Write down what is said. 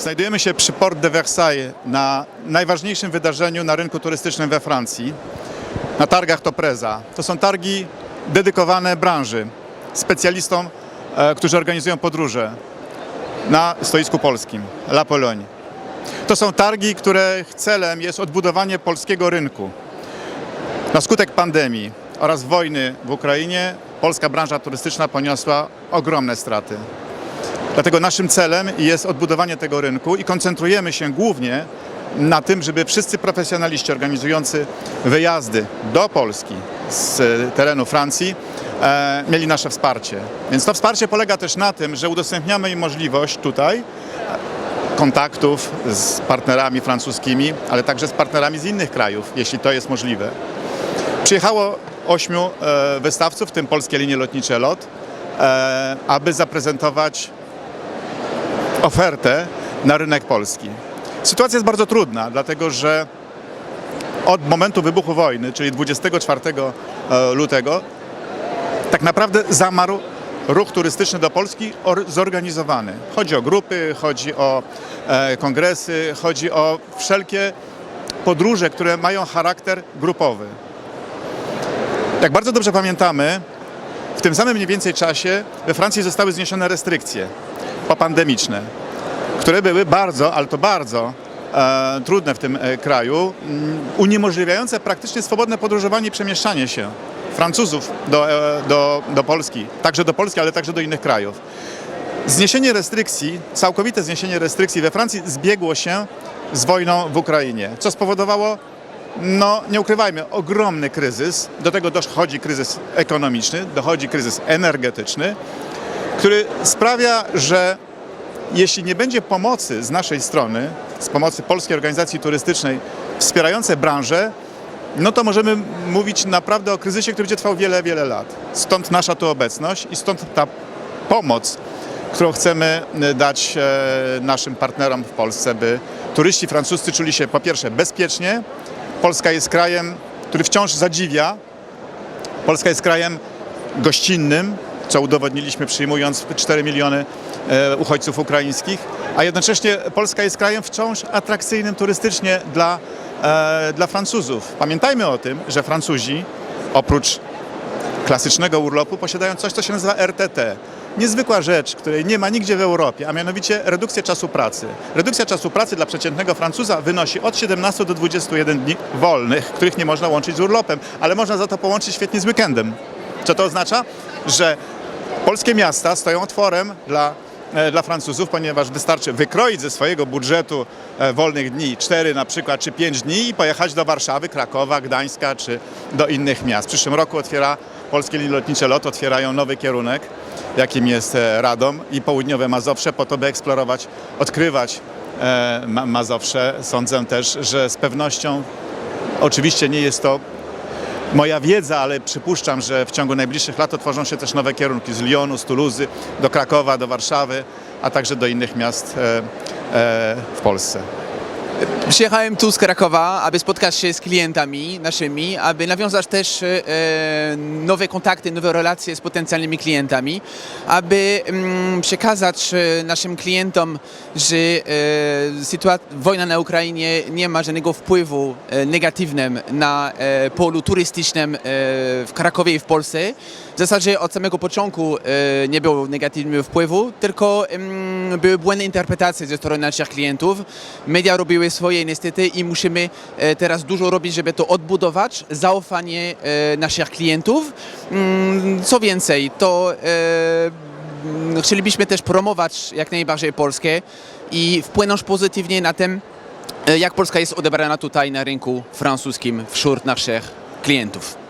Znajdujemy się przy Port de Versailles na najważniejszym wydarzeniu na rynku turystycznym we Francji, na targach Topreza. To są targi dedykowane branży, specjalistom, e, którzy organizują podróże na stoisku polskim, La Pologne. To są targi, których celem jest odbudowanie polskiego rynku. Na skutek pandemii oraz wojny w Ukrainie polska branża turystyczna poniosła ogromne straty. Dlatego naszym celem jest odbudowanie tego rynku i koncentrujemy się głównie na tym, żeby wszyscy profesjonaliści organizujący wyjazdy do Polski z terenu Francji e, mieli nasze wsparcie. Więc to wsparcie polega też na tym, że udostępniamy im możliwość tutaj kontaktów z partnerami francuskimi, ale także z partnerami z innych krajów, jeśli to jest możliwe. Przyjechało ośmiu e, wystawców, w tym polskie linie lotnicze LOT, e, aby zaprezentować ofertę na rynek polski. Sytuacja jest bardzo trudna, dlatego że od momentu wybuchu wojny, czyli 24 e, lutego, tak naprawdę zamarł ruch turystyczny do Polski or- zorganizowany. Chodzi o grupy, chodzi o e, kongresy, chodzi o wszelkie podróże, które mają charakter grupowy. Jak bardzo dobrze pamiętamy, w tym samym mniej więcej czasie we Francji zostały zniesione restrykcje popandemiczne, które były bardzo, ale to bardzo e, trudne w tym e, kraju, mm, uniemożliwiające praktycznie swobodne podróżowanie i przemieszczanie się Francuzów do, e, do, do Polski, także do Polski, ale także do innych krajów. Zniesienie restrykcji, całkowite zniesienie restrykcji we Francji zbiegło się z wojną w Ukrainie, co spowodowało, no nie ukrywajmy, ogromny kryzys. Do tego dochodzi kryzys ekonomiczny, dochodzi kryzys energetyczny, który sprawia, że jeśli nie będzie pomocy z naszej strony, z pomocy Polskiej Organizacji Turystycznej wspierającej branżę, no to możemy mówić naprawdę o kryzysie, który będzie trwał wiele, wiele lat. Stąd nasza tu obecność i stąd ta pomoc, którą chcemy e, dać e, naszym partnerom w Polsce, by turyści francuscy czuli się po pierwsze bezpiecznie. Polska jest krajem, który wciąż zadziwia. Polska jest krajem gościnnym, co udowodniliśmy przyjmując 4 miliony e, uchodźców ukraińskich, a jednocześnie Polska jest krajem wciąż atrakcyjnym turystycznie dla, e, dla Francuzów. Pamiętajmy o tym, że Francuzi oprócz klasycznego urlopu posiadają coś, co się nazywa RTT. Niezwykła rzecz, której nie ma nigdzie w Europie, a mianowicie redukcja czasu pracy. Redukcja czasu pracy dla przeciętnego Francuza wynosi od 17 do 21 dni wolnych, których nie można łączyć z urlopem, ale można za to połączyć świetnie z weekendem. Co to oznacza? Że polskie miasta stoją otworem dla, e, dla Francuzów, ponieważ wystarczy wykroić ze swojego budżetu e, wolnych dni 4 na przykład, czy 5 dni i pojechać do Warszawy, Krakowa, Gdańska, czy do innych miast. W przyszłym roku otwiera Polskie Linie Lotnicze LOT otwierają nowy kierunek, jakim jest e, Radom i południowe Mazowsze, po to, by eksplorować, odkrywać Ma- Mazowsze. Sądzę też, że z pewnością, oczywiście nie jest to moja wiedza, ale przypuszczam, że w ciągu najbliższych lat otworzą się też nowe kierunki z Lyonu, z Tuluzy, do Krakowa, do Warszawy, a także do innych miast e, e, w Polsce. Przyjechałem tu z Krakowa, aby spotkać się z klientami naszymi, aby nawiązać też e, nowe kontakty, nowe relacje z potencjalnymi klientami, aby mm, przekazać e, naszym klientom, że e, wojna na Ukrainie nie ma żadnego wpływu negatywnym na polu turystycznym w Krakowie i w Polsce. W zasadzie od samego początku nie było negatywnego wpływu, tylko mm, były błędne interpretacje ze strony naszych klientów. Media robiły swoje niestety i musimy e, teraz dużo robić, żeby to odbudować, zaufanie e, naszych klientów. Mm, Co więcej, to e, mm, chcielibyśmy też promować jak najbardziej Polskę i wpłynąć pozytywnie na tym, jak Polska jest odebrana tutaj na rynku francuskim wśród naszych klientów.